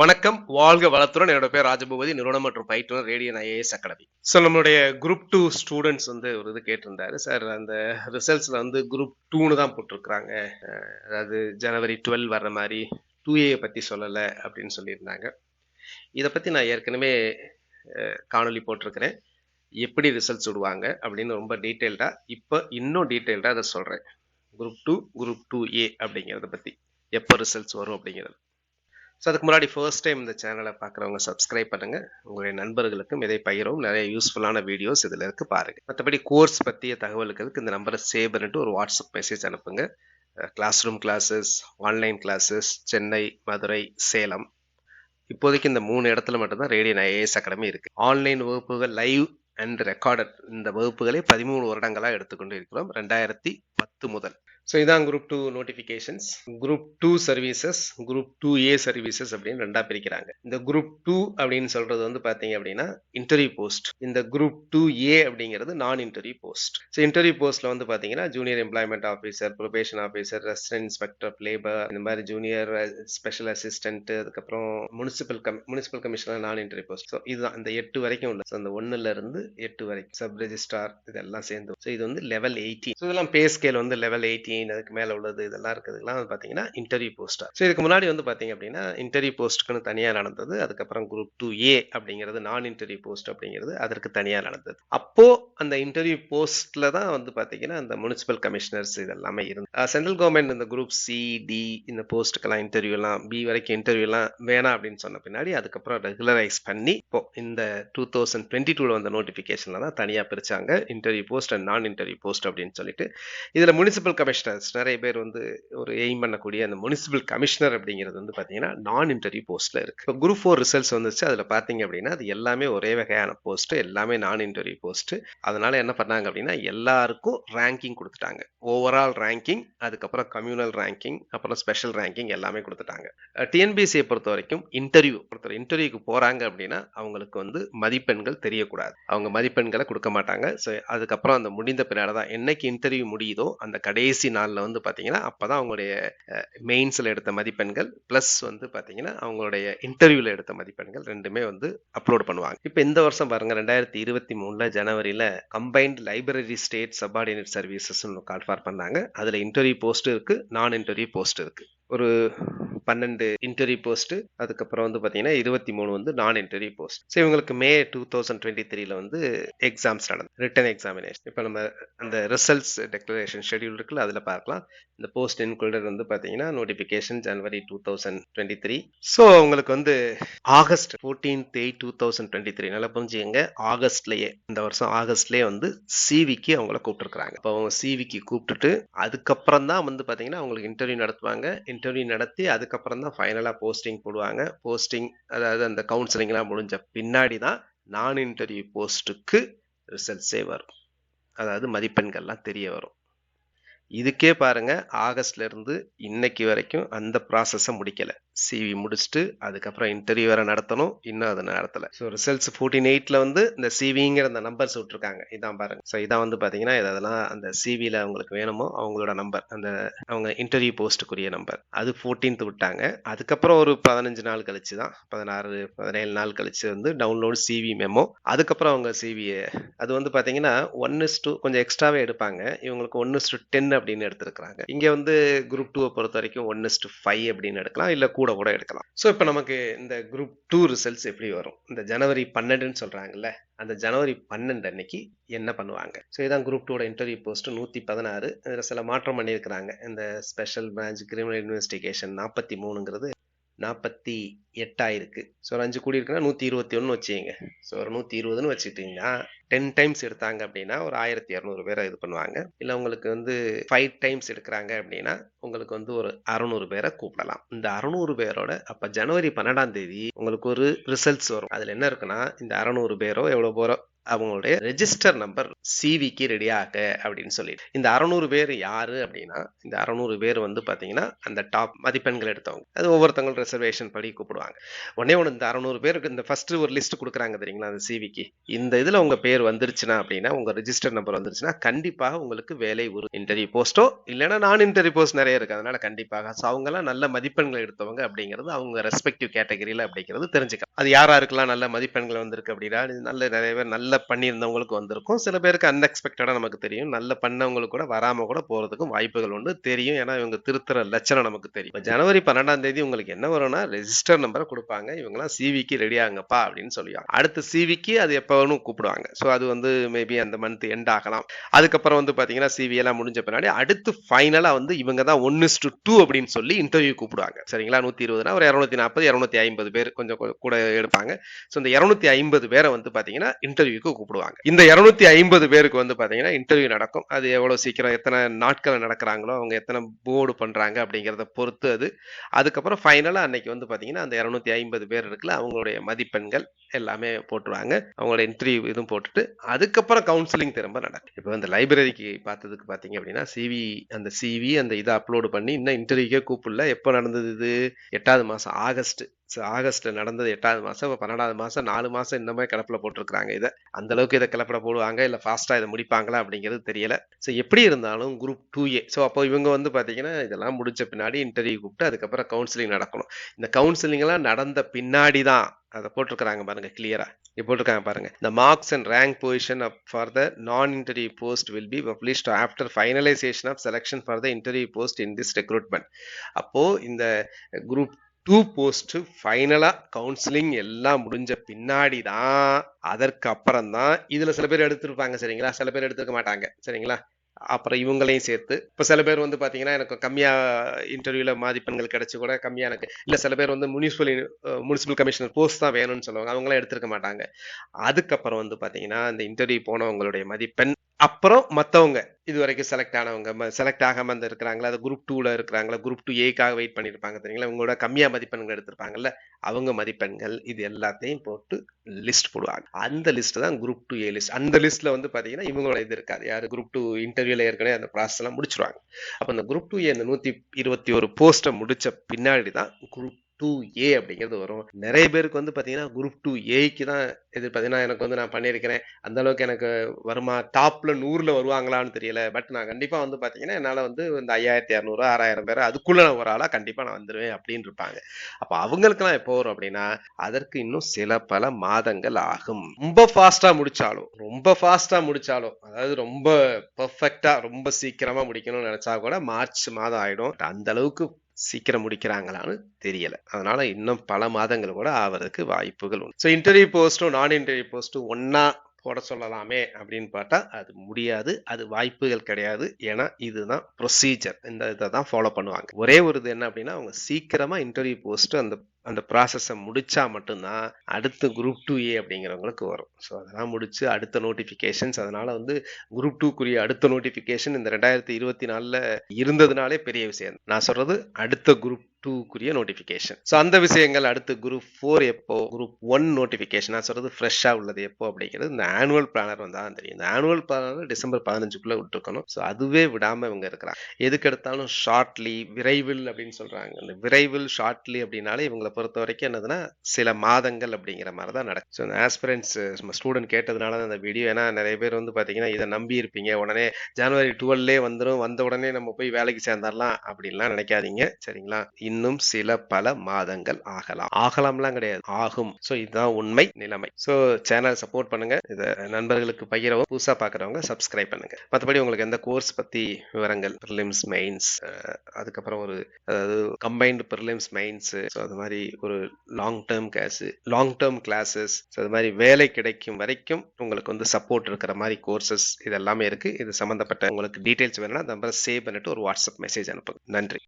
வணக்கம் வாழ்க வளத்துடன். என்னோட பேர் ராஜபூபதி நிறுவனம் மற்றும் பயிற்றுனர் ரேடியன் ஐஏஎஸ் அகாடமி ஸோ நம்மளுடைய குரூப் டூ ஸ்டூடெண்ட்ஸ் வந்து ஒரு இது கேட்டிருந்தாரு. சார் அந்த ரிசல்ட்ஸ்ல வந்து குரூப் டூன்னு தான் போட்டிருக்கிறாங்க. அதாவது ஜனவரி டுவெல் வர்ற மாதிரி டூ ஏ பற்றி சொல்லலை அப்படின்னு சொல்லியிருந்தாங்க. இதை பற்றி நான் ஏற்கனவே காணொலி காணொளி போட்டிருக்கிறேன். எப்படி ரிசல்ட்ஸ் விடுவாங்க அப்படின்னு ரொம்ப டீட்டெயில்டாக இப்போ இன்னும் டீட்டெயில்டாக அதை சொல்கிறேன் group two group two A அப்படிங்கிறத பற்றி எப்போ ரிசல்ட்ஸ் வரும் அப்படிங்கிறது. ஸோ அதுக்கு முன்னாடி ஃபர்ஸ்ட் டைம் இந்த சேனலை பார்க்குறவங்க சப்ஸ்கிரைப் பண்ணுங்க. உங்களுடைய நண்பர்களுக்கும் இதை பகிரவும் நிறைய யூஸ்ஃபுல்லான வீடியோஸ் இதில் இருக்கு பாருங்கள் மற்றபடி கோர்ஸ் பற்றிய தகவல்களுக்கு இந்த நம்பரை சேவ் பண்ணிட்டு ஒரு வாட்ஸ்அப் மெசேஜ் அனுப்புங்க. Class room classes online classes Chennai Madurai Salem. இப்போதைக்கு இந்த மூணு இடத்துல மட்டும்தான் ரேடியன் ஐஏஎஸ் அகாடமி இருக்குது ஆன்லைன் வகுப்புகள் லைவ் அண்ட் ரெக்கார்டட் இந்த வகுப்புகளை பதிமூணு வருடங்களாக எடுத்துக்கொண்டு இருக்கிறோம். ரெண்டாயிரத்தி பத்து முதல். ஸோ இதான் group two notifications group two services group two A services அப்படின்னு ரெண்டா பிரிக்கிறாங்க. இந்த குரூப் டூ அப்படின்னு சொல்றது வந்து பார்த்தீங்க அப்படின்னா இன்டர்வியூ போஸ்ட் இந்த குரூப் டூ ஏ அப்படிங்கிறது நான் இன்டர்வியூ போஸ்ட் ஸோ இன்டர்வியூ போஸ்ட்ல வந்து பார்த்தீங்கன்னா junior employment officer probation officer resident inspector of labour இந்த மாதிரி ஜூனியர் ஸ்பெஷல் அசிஸ்டன்ட் அதுக்கப்புறம் முனிசிபல் கம் முனிசிபல் கமிஷனர் நான் இன்டர்வியூ போஸ்ட் ஸோ இதுதான். இந்த எட்டு வரைக்கும் உள்ள. ஸோ அந்த ஒன்னுல இருந்து எட்டு வரைக்கும். சப் ரெஜிஸ்டார் இதெல்லாம் சேர்ந்து. ஸோ இது வந்து லெவல் எயிட்டீன் ஸோ இதெல்லாம் பே ஸ்கேல் வந்து லெவல் எயிட்டீன் அதுக்கு மேல உள்ளது இதெல்லாம் இருக்கிறதுலாம் வந்து பாத்தீங்கன்னா இன்டர்வியூ போஸ்டா ஸோ இதுக்கு முன்னாடி வந்து பாத்தீங்க அப்படின்னா இன்டர்வியூ போஸ்ட்டுக்குன்னு தனியா நடந்தது அதுக்கப்புறம் குரூப் டூ ஏ அப்படிங்கிறது நான் இன்டர்வியூ போஸ்ட் அப்படிங்கிறது அதற்கு தனியா நடந்தது. அப்போ அந்த இன்டர்வியூ போஸ்ட்ல தான் வந்து பாத்தீங்கன்னா அந்த முனிசிபல் கமிஷனர்ஸ் இதெல்லாமே இருந்து சென்ட்ரல் கவர்மெண்ட் இந்த குரூப் சி டி இந்த போஸ்ட்டுக்கெல்லாம் இன்டர்வியூ எல்லாம் பி வரைக்கும் இன்டர்வியூ எல்லாம் வேணாம் அப்படின்னு சொன்ன பின்னாடி அதுக்கப்புறம் ரெகுலரைஸ் பண்ணி இப்போ இந்த டூ தௌசண்ட் டுவெண்ட்டி டூல வந்த நோட்டிபிகேஷன்ல தான் தனியா பிரிச்சாங்க இன்டர்வியூ போஸ்ட் அண்ட் நான் இன்டர்வியூ போஸ்ட் அப்படின்னு சொல்லிட்டு. இதுல முனிசிபல் கமிஷன் கமிஷனர்ஸ் நிறைய பேர் வந்து ஒரு எய்ம் பண்ணக்கூடிய அந்த முனிசிபல் கமிஷனர் அப்படிங்கிறது வந்து பார்த்தீங்கன்னா நான் இன்டர்வியூ போஸ்ட்ல இருக்கு. இப்போ குரூப் ஃபோர் ரிசல்ட்ஸ் வந்துச்சு அதில் பார்த்தீங்க அப்படின்னா அது எல்லாமே ஒரே வகையான போஸ்ட் எல்லாமே நான் இன்டர்வியூ போஸ்ட் அதனால என்ன பண்ணாங்க அப்படின்னா எல்லாருக்கும் ரேங்கிங் கொடுத்துட்டாங்க. ஓவரால் ரேங்கிங் அதுக்கப்புறம் கம்யூனல் ரேங்கிங் அப்புறம் ஸ்பெஷல் ரேங்கிங் எல்லாமே கொடுத்துட்டாங்க. டிஎன்பிசியை பொறுத்த வரைக்கும் இன்டர்வியூ பொறுத்த இன்டர்வியூக்கு போறாங்க அப்படின்னா அவங்களுக்கு வந்து மதிப்பெண்கள் தெரியக்கூடாது. அவங்க மதிப்பெண்களை கொடுக்க மாட்டாங்க. ஸோ அதுக்கப்புறம் அந்த முடிந்த பின்னாடி தான் என்னைக்கு இன்டர்வியூ முடியுதோ அந்த கடைசி நாளில் வந்து பார்த்தீங்கன்னா அப்பதான் அவங்களுடைய மெயின்ஸில் எடுத்த மதிப்பெண்கள் ப்ளஸ் வந்து பார்த்தீங்கன்னா அவங்களுடைய இன்டர்வியூவில் எடுத்த மதிப்பெண்கள் ரெண்டுமே வந்து அப்லோட் பண்ணுவாங்க. இப்போ இந்த வருஷம் பாருங்க ரெண்டாயிரத்தி இருபத்தி மூணுல ஜனவரியில் combined library state subordinate services call for பண்ணாங்க. அதுல இன்டர்வியூ போஸ்ட் இருக்கு நான் இன்டர்வியூ போஸ்ட் இருக்கு. ஒரு பன்னெண்டு இன்டர்வியூ போஸ்ட் அதுக்கப்புறம் வந்து பார்த்தீங்கன்னா இருபத்தி மூணு வந்து நான் இன்டர்வியூ போஸ்ட் ஸோ இவங்களுக்கு மே டூ தௌசண்ட் டுவெண்ட்டி த்ரீல வந்து எக்ஸாம்ஸ் நடந்தது ரிட்டன் எக்ஸாமினேஷன் இப்போ நம்ம அந்த ரிசல்ட்ஸ் டெக்ளரேஷன் ஷெடியூல் இருக்குல்ல அதில் பார்க்கலாம். இந்த போஸ்ட் இன்க்ளூடட் வந்து பார்த்தீங்கன்னா notification January two thousand twenty three so உங்களுக்கு வந்து August fourteenth eight two thousand twenty three நல்லா புரிஞ்சுக்கங்க. ஆகஸ்ட்லேயே இந்த வருஷம் ஆகஸ்ட்லேயே வந்து சிவிக்கு அவங்கள கூப்பிட்டுருக்காங்க அப்போ அவங்க சிவிக்கு கூப்பிட்டுட்டு அதுக்கப்புறம் தான் வந்து பார்த்தீங்கன்னா அவங்களுக்கு இன்டர்வியூ நடத்துவாங்க. இன்டர்வியூ நடத்தி அதுக்கு அதுக்கப்புறம் தான் ஃபைனலாக போஸ்டிங் போடுவாங்க. போஸ்டிங் அதாவது அந்த கவுன்சிலிங்லாம் முடிஞ்ச பின்னாடி தான் நான் இன்டர்வியூ போஸ்ட்டுக்கு ரிசல்ட்ஸே வரும். அதாவது மதிப்பெண்கள்லாம் தெரிய வரும். இதுக்கே பாருங்க ஆகஸ்ட்ல இருந்து இன்னைக்கு வரைக்கும் அந்த ப்ராசஸை முடிக்கல. சிவி முடிச்சுட்டு அதுக்கப்புறம் இன்டர்வியூ வேற நடத்தணும் இன்னும் அதை நடத்தல. ஸோ ரிசல்ட்ஸ் ஃபோர்டீன் எயிட்ல வந்து இந்த சிவிங்கிற அந்த நம்பர்ஸ் விட்டுருக்காங்க இதான் பாருங்க. ஸோ இதான் வந்து பாத்தீங்கன்னா இதெல்லாம் அந்த சிவியில அவங்களுக்கு வேணுமோ அவங்களோட நம்பர் அந்த அவங்க இன்டர்வியூ போஸ்ட்டுக்குரிய நம்பர் அது ஃபோர்டீன்த் விட்டாங்க. அதுக்கப்புறம் ஒரு பதினஞ்சு நாள் கழிச்சு தான் பதினாறு பதினேழு நாள் கழிச்சு வந்து டவுன்லோட் சிவி மெமோ அதுக்கப்புறம் அவங்க சிவியை அது வந்து பாத்தீங்கன்னா ஒன் இஸ் டூ கொஞ்சம் எக்ஸ்ட்ராவே எடுப்பாங்க. இவங்களுக்கு ஒன் இஸ் டென் அப்படின்னு எடுத்திருக்கிறாங்க. இங்க வந்து குரூப் டூவை பொறுத்த வரைக்கும் ஒன் இஸ் ஃபைவ் அப்படின்னு எடுக்கலாம். இல்ல கூட கூட எடுக்கலாம். ஸோ இப்போ நமக்கு இந்த குரூப் டூ ரிசல்ட்ஸ் எப்படி வரும்? இந்த ஜனவரி பன்னெண்டுன்னு சொல்றாங்கல்ல அந்த ஜனவரி பன்னெண்டு அன்னைக்கு என்ன பண்ணுவாங்க? ஸோ இதான் குரூப் டூட இன்டர்வியூ போஸ்ட் நூற்றி பதினாறு. இதில் சில மாற்றம் பண்ணியிருக்கிறாங்க. இந்த ஸ்பெஷல் பிரான்ச் கிரிமினல் இன்வெஸ்டிகேஷன் நாற்பத்தி மூணுங்கிறது நாற்பத்தி எட்டாயிருக்கு ஸோ ஒரு அஞ்சு கூடி இருக்குன்னா நூற்றி இருபத்தி ஒன்று வச்சுங்க ஸோ ஒரு நூற்றி இருபதுன்னு வச்சுக்கிட்டிங்கன்னா டென் டைம்ஸ் எடுத்தாங்க அப்படின்னா ஒரு ஆயிரத்தி இரநூறு பேரை இது பண்ணுவாங்க. இல்லை உங்களுக்கு வந்து ஃபைவ் டைம்ஸ் எடுக்கிறாங்க அப்படின்னா உங்களுக்கு வந்து ஒரு அறநூறு பேரை கூப்பிடலாம். இந்த அறநூறு பேரோட அப்போ ஜனவரி பன்னெண்டாம் தேதி உங்களுக்கு ஒரு ரிசல்ட்ஸ் வரும். அதில் என்ன இருக்குன்னா இந்த அறநூறு பேரோ எவ்வளோ பேரோ அவங்களுடைய ரெஜிஸ்டர் நம்பர் சிவிக்கு ரெடி ஆக அப்படின்னு சொல்லிட்டு. இந்த அறநூறு பேர் யாரு அப்படின்னா இந்த அறநூறு பேர் வந்து பாத்தீங்கன்னா அந்த டாப் மதிப்பெண்கள் எடுத்தவங்க. அது ஒவ்வொருத்தங்களும் ரிசர்வேஷன் படி கூப்பிடுவாங்க. உடனே ஒன்று இந்த அறநூறு பேருக்கு இந்த ஃபர்ஸ்ட் ஒரு லிஸ்ட் கொடுக்குறாங்க தெரியுங்களா அந்த சிவிக்கு இந்த இதில் உங்க பேர் வந்துருச்சுன்னா அப்படின்னா உங்க ரெஜிஸ்டர் நம்பர் வந்துருச்சுன்னா கண்டிப்பாக உங்களுக்கு வேலை ஒரு இன்டர்வியூ போஸ்ட்டோ இல்லைன்னா நான் இன்டர்வியூ போஸ்ட் நிறைய இருக்கு. அதனால கண்டிப்பாக. ஸோ அவங்கெல்லாம் நல்ல மதிப்பெண்கள் எடுத்தவங்க அப்படிங்கிறது அவங்க ரெஸ்பெக்டிவ் கேட்டகரியில் அப்படிங்கிறது தெரிஞ்சுக்கலாம். அது யாராருக்கெல்லாம் நல்ல மதிப்பெண்கள் வந்திருக்கு அப்படின்னா நல்ல நிறைய பேர் நல்ல பண்ணியிருந்தவங்களுக்கு வந்திருக்கும். சில பேருக்கு அன்எக்ஸ்பெக்டடாக நமக்கு தெரியும். நல்ல பண்ணவங்களுக்கு கூட வராம கூட போறதுக்கும் வாய்ப்புகள் உண்டு. தெரியும். ஏன்னா இவங்க திருத்துற லட்சணம் நமக்கு தெரியும். இப்போ ஜனவரி பன்னெண்டாம் தேதி உங்களுக்கு என்ன வரும்னா ரெஜிஸ்டர் நம்பரை கொடுப்பாங்க. இவங்கலாம் சிவிக்கு ரெடி ஆகுங்கப்பா அப்படின்னு சொல்லுவாங்க அடுத்த சிவிக்கு அது எப்போ வேணும் கூப்பிடுவாங்க. ஸோ அது வந்து மேபி அந்த மந்த் எண்ட் ஆகலாம். அதுக்கப்புறம் வந்து பாத்தீங்கன்னா சிவி எல்லாம் முடிஞ்ச பின்னாடி அடுத்து ஃபைனலா வந்து இவங்க தான் ஒன்னு டு டூ அப்படின்னு சொல்லி இன்டர்வியூ கூப்பிடுவாங்க. சரிங்களா? நூற்றி இருபதுனா ஒரு இரநூத்தி நாற்பது இரநூத்தி ஐம்பது பேர் கொஞ்சம் கூட- எடுப்பாங்க. ஸோ இந்த இரநூத்தி ஐம்பது பேரை வந்து பாத்தீங்கன்னா இன்டர்வியூக்கு கூப்பிடுவாங்க. இந்த இரநூத்தி ஐம்பது பேருக்கு வந்து பாத்தீங்கன்னா இன்டர்வியூ நடக்கும். அது எவ்வளவு சீக்கிரம் எத்தனை நாட்கள் நடக்கிறாங்களோ அவங்க எத்தனை போர்டு பண்றாங்க அப்படிங்கிறத பொறுத்து அது. அதுக்கப்புறம் ஃபைனலா அன்னைக்கு வந்து பாத்தீங்கன்னா அந்த இரநூத்தி ஐம்பது பேர் இருக்குல்ல அவங்களுடைய மதிப்பெண்கள் எல்லாமே போட்டுருவாங்க. அவங்களோட இன்டர்வியூ இதுவும் போட்டுட்டு அதுக்கப்புறம் கவுன்சிலிங் திரும்ப நடக்கும். இப்போ இந்த லைப்ரரிக்கு பார்த்ததுக்கு பார்த்தீங்க அப்படின்னா சிவி அந்த சிவி அந்த இதை அப்லோடு பண்ணி இன்னும் இன்டர்வியூக்கே கூப்பிடல. எப்போ நடந்தது இது? எட்டாவது மாதம் ஆகஸ்ட் ஆகஸ்ட்ல நடந்தது எட்டாவது மாதம் இப்போ பன்னெண்டாவது மாதம் நாலு மாதம் இந்த மாதிரி கிளப்பில் போட்டிருக்கிறாங்க இதை. அந்த அளவுக்கு இதை கிளப்பில் போடுவாங்க இல்லை ஃபாஸ்ட்டாக இதை முடிப்பாங்களா அப்படிங்கிறது தெரியல. ஸோ எப்படி இருந்தாலும் குரூப் டூ ஏ. ஸோ அப்போ இவங்க வந்து பார்த்தீங்கன்னா இதெல்லாம் முடிச்ச பின்னாடி இன்டர்வியூ கூப்பிட்டு அதுக்கப்புறம் கவுன்சிலிங் நடக்கணும். இந்த கவுன்சிலிங்லாம் நடந்த பின்னாடி தான் அதை போட்டிருக்கிறாங்க பாருங்க கிளியரா இங்க போட்டிருக்காங்க பாருங்க. இந்த marks and rank position for the non interview post will be be published after finalisation of selection for the interview post in this recruitment. அப்போ இந்த குரூப் டூ போஸ்ட் ஃபைனலா கவுன்சிலிங் எல்லாம் முடிஞ்ச பின்னாடி தான் அதற்கு அப்புறம் தான் இதுல சில பேர் எடுத்திருப்பாங்க சரிங்களா? சில பேர் எடுத்திருக்க மாட்டாங்க சரிங்களா? அப்புறம் இவங்களையும் சேர்த்து இப்போ சில பேர் வந்து பாத்தீங்கன்னா எனக்கு கம்மியா இன்டர்வியூல மதிப்பெண்கள் கிடைச்சு கூட கம்மியா எனக்கு இல்ல சில பேர் வந்து முனிசிபல் முனிசிபல் கமிஷனர் போஸ்ட் தான் வேணும்னு சொல்லுவாங்க அவங்களாம் எடுத்திருக்க மாட்டாங்க. அதுக்கப்புறம் வந்து பாத்தீங்கன்னா இந்த இன்டர்வியூ போனவங்களுடைய மதிப்பெண் அப்புறம் மற்றவங்க இது வரைக்கும் செலக்ட் ஆனவங்க செலக்ட் ஆகாமல் வந்து இருக்கிறாங்களா அது குரூப் டூவில் இருக்கிறாங்களா குரூப் டூ ஏக்காக வெயிட் பண்ணியிருப்பாங்க தெரியுங்களா? இவங்களோட கம்மியாக மதிப்பெண்கள் எடுத்திருப்பாங்கல்ல அவங்க மதிப்பெண்கள் இது எல்லாத்தையும் போட்டு லிஸ்ட் போடுவாங்க. அந்த லிஸ்ட் தான் குரூப் டூ ஏ லிஸ்ட் அந்த லிஸ்ட்ல வந்து பார்த்தீங்கன்னா இவங்களோட இது இருக்காது. யார் குரூப் டூ இன்டர்வியூவில் ஏற்கனவே அந்த ப்ராசஸ் எல்லாம் முடிச்சிருவாங்க. அப்போ அந்த குரூப் டூ ஏ அந்த நூற்றி இருபத்தி ஒரு போஸ்ட்டை முடித்த பின்னாடி தான் குரூப் டூ ஏ அப்படிங்கிறது வரும். நிறைய பேருக்கு வந்து பார்த்தீங்கன்னா குரூப் டூ ஏக்கு தான் இது பார்த்தீங்கன்னா எனக்கு வந்து நான் பண்ணியிருக்கிறேன். அந்த அளவுக்கு எனக்கு வருமா? டாப்ல நூறுல வருவாங்களான்னு தெரியல. பட் நான் கண்டிப்பாக வந்து பார்த்தீங்கன்னா என்னால் வந்து இந்த ஐயாயிரத்தி இரநூறு ஆறாயிரம் பேர் அதுக்குள்ள நான் ஒரு ஆளாக கண்டிப்பாக நான் வந்துடுவேன் அப்படின்னு இருப்பாங்க. அப்போ அவங்களுக்குலாம் எப்போ வரும் அப்படின்னா அதற்கு இன்னும் சில பல மாதங்கள் ஆகும். ரொம்ப ஃபாஸ்ட்டாக முடிச்சாலும் ரொம்ப ஃபாஸ்ட்டாக முடிச்சாலும் அதாவது ரொம்ப பர்ஃபெக்டாக ரொம்ப சீக்கிரமாக முடிக்கணும்னு நினச்சா கூட மார்ச் மாதம் ஆயிடும். அந்த அளவுக்கு சீக்கிரம் முடிக்கிறாங்களான்னு தெரியல. அதனால இன்னும் பல மாதங்கள் கூட ஆவறதுக்கு வாய்ப்புகள் உண்டு. ஸோ இன்டர்வியூ போஸ்ட்டும் நான் இன்டர்வியூ போஸ்ட்டும் ஒன்னா போட சொல்லலாமே அப்படின்னு பார்த்தா அது முடியாது அது வாய்ப்புகள் கிடையாது. ஏன்னா இதுதான் ப்ரொசீஜர் இந்த இதை தான் ஃபாலோ பண்ணுவாங்க. ஒரே ஒரு இது என்ன அப்படின்னா அவங்க சீக்கிரமாக இன்டர்வியூ போஸ்ட்டு அந்த அந்த ப்ராசஸை முடிச்சா மட்டும்தான் அடுத்த குரூப் டூ ஏ அப்படிங்கிறவங்களுக்கு வரும். ஸோ அதெல்லாம் முடிச்சு அடுத்த நோட்டிஃபிகேஷன்ஸ் அதனால வந்து குரூப் டூக்குரிய அடுத்த நோட்டிஃபிகேஷன் இந்த ரெண்டாயிரத்தி இருபத்தி நாலில் இருந்ததுனாலே பெரிய விஷயம். நான் சொல்றது அடுத்த குரூப் டூக்குரிய நோட்டிஃபிகேஷன் ஸோ அந்த விஷயங்கள் அடுத்து குரூப் ஃபோர் எப்போ குரூப் ஒன் நோட்டிஃபிகேஷன் நான் சொல்கிறது ஃப்ரெஷ்ஷாக உள்ளது எப்போ அப்படிங்கிறது இந்த ஆனுவல் பிளானர் வந்தால் தான் தெரியும். இந்த ஆனுவல் பிளானர் டிசம்பர் பதினஞ்சுக்குள்ளே விட்டுருக்கணும். ஸோ அதுவே விடாமல் இவங்க இருக்கிறாங்க. எதுக்கு எடுத்தாலும் ஷார்ட்லி விரைவில் அப்படின்னு சொல்கிறாங்க இந்த விரைவில் ஷார்ட்லி அப்படின்னாலே இவங்களை பொறுத்த வரைக்கும் என்னதுன்னா சில மாதங்கள் அப்படிங்கிற மாதிரி தான் நடக்கும். ஸோ இந்த ஆஸ்பிரன்ஸ் நம்ம ஸ்டூடெண்ட் கேட்டதுனால தான் அந்த வீடியோ ஏன்னா நிறைய பேர் வந்து பார்த்தீங்கன்னா இதை நம்பி இருப்பீங்க. உடனே ஜனவரி டுவெல்லே வந்துடும் வந்த உடனே நம்ம போய் வேலைக்கு சேர்ந்துடலாம் அப்படின்லாம் நினைக்காதீங்க. சரிங்களா? இன்னும் சில பல மாதங்கள் ஆகலாம். ஆகலாம்லாம் கிடையாது. ஆகும். ஸோ இதுதான் உண்மை நிலைமை. ஸோ சேனல் சப்போர்ட் பண்ணுங்க. இதை நண்பர்களுக்கு பகிரவும். புதுசாக பார்க்குறவங்க சப்ஸ்கிரைப் பண்ணுங்க. மற்றபடி உங்களுக்கு எந்த கோர்ஸ் பற்றி விவரங்கள் ப்ரிலிம்ஸ் மெயின்ஸ் அதுக்கப்புறம் ஒரு அதாவது கம்பைன்டு ப்ரிலிம்ஸ் மெயின்ஸ் ஸோ அது மாதிரி ஒரு long term case long term classes so அது மாதிரி வேலை கிடைக்கும் வரைக்கும் உங்களுக்கு வந்து சப்போர்ட் இருக்கிற மாதிரி கோர்சஸ் இது எல்லாமே இருக்குது இது சம்மந்தப்பட்ட உங்களுக்கு டீட்டெயில்ஸ் வேணும்னா அந்த நம்பரை சேவ் பண்ணிட்டு ஒரு வாட்ஸ்அப் மெசேஜ் அனுப்புங்க. நன்றி.